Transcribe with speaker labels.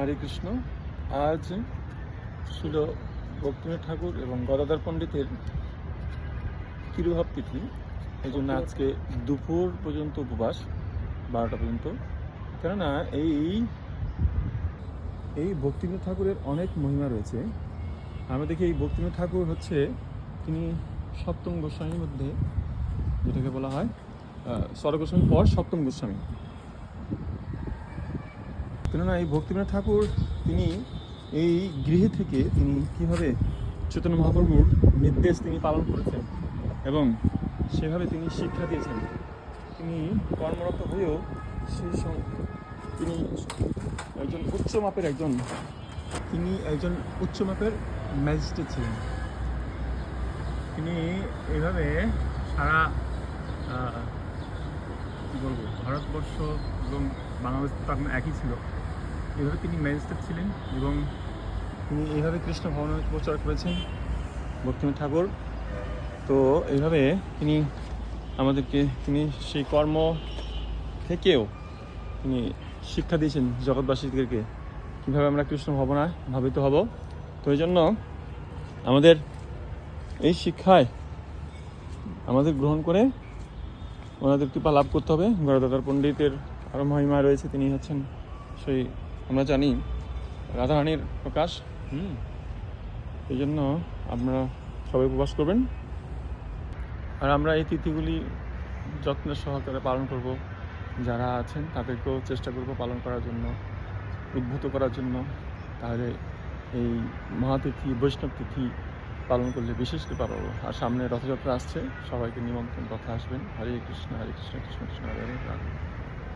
Speaker 1: হরে কৃষ্ণ। আজ ছিল ভক্তিনাথ ঠাকুর এবং গদাধর পণ্ডিতের তিরুভাব তিথি এই জন্য আজকে দুপুর পর্যন্ত উপবাস বারোটা পর্যন্ত। কেননা এই এই ভক্তিনাথ ঠাকুরের অনেক মহিমা রয়েছে। আমরা দেখি এই ভক্তিনাথ ঠাকুর হচ্ছে তিনি সপ্তম গোস্বামীর মধ্যে যেটাকে বলা হয় স্বর গোস্বামীর পর সপ্তম গোস্বামী। কেননা এই ভক্তিনাথ ঠাকুর, তিনি এই গৃহে থেকে তিনি কীভাবে চৈতন্য মহাপ্রভুর নির্দেশ তিনি পালন করেছেন এবং সেভাবে তিনি শিক্ষা দিয়েছেন, তিনি কর্মরত হয়েও সেই তিনি একজন উচ্চ মাপের একজন, তিনি একজন উচ্চ মাপের ম্যাজিস্ট্রেট ছিলেন। তিনি এভাবে সারা কি বলব, ভারতবর্ষ এবং বাংলাদেশ তো একই ছিল। এভাবে তিনি ম্যাজিস্ট্রেট ছিলেন এবং তিনি এইভাবে কৃষ্ণ ভবনের প্রচার করেছেন ভক্তিনাথ ঠাকুর। তো এইভাবে তিনি আমাদেরকে, তিনি সেই কর্ম থেকেও তিনি শিক্ষা দিয়েছেন জগৎবাসীদেরকে, কীভাবে আমরা কৃষ্ণ ভবনায় ভাবিত হব। তো এই জন্য আমাদের এই শিক্ষায় আমাদের গ্রহণ করে ওনাদের কৃপা লাভ করতে হবে। গড়দাদার পণ্ডিতের আরও মহিমা রয়েছে, তিনি হচ্ছেন সেই আমরা জানি রাধারানীর প্রকাশ। হুম। এই জন্য আপনারা সবাই উপবাস করবেন। আর আমরা এই তিথিগুলি যত্নের সহকারে পালন করব। যারা আছেন তাদেরকেও চেষ্টা করব পালন করার জন্য উদ্ভূত করার জন্য। তাহলে এই মহাতিথি বৈষ্ণব তিথি পালন করলে বিশেষ কৃপা পাবো। আর সামনে রথযাত্রা আসছে সবাইকে নিমন্ত্রণ কথা আসবেন। হরে কৃষ্ণ হরে কৃষ্ণ কৃষ্ণ কৃষ্ণ হরে হরে রাধে।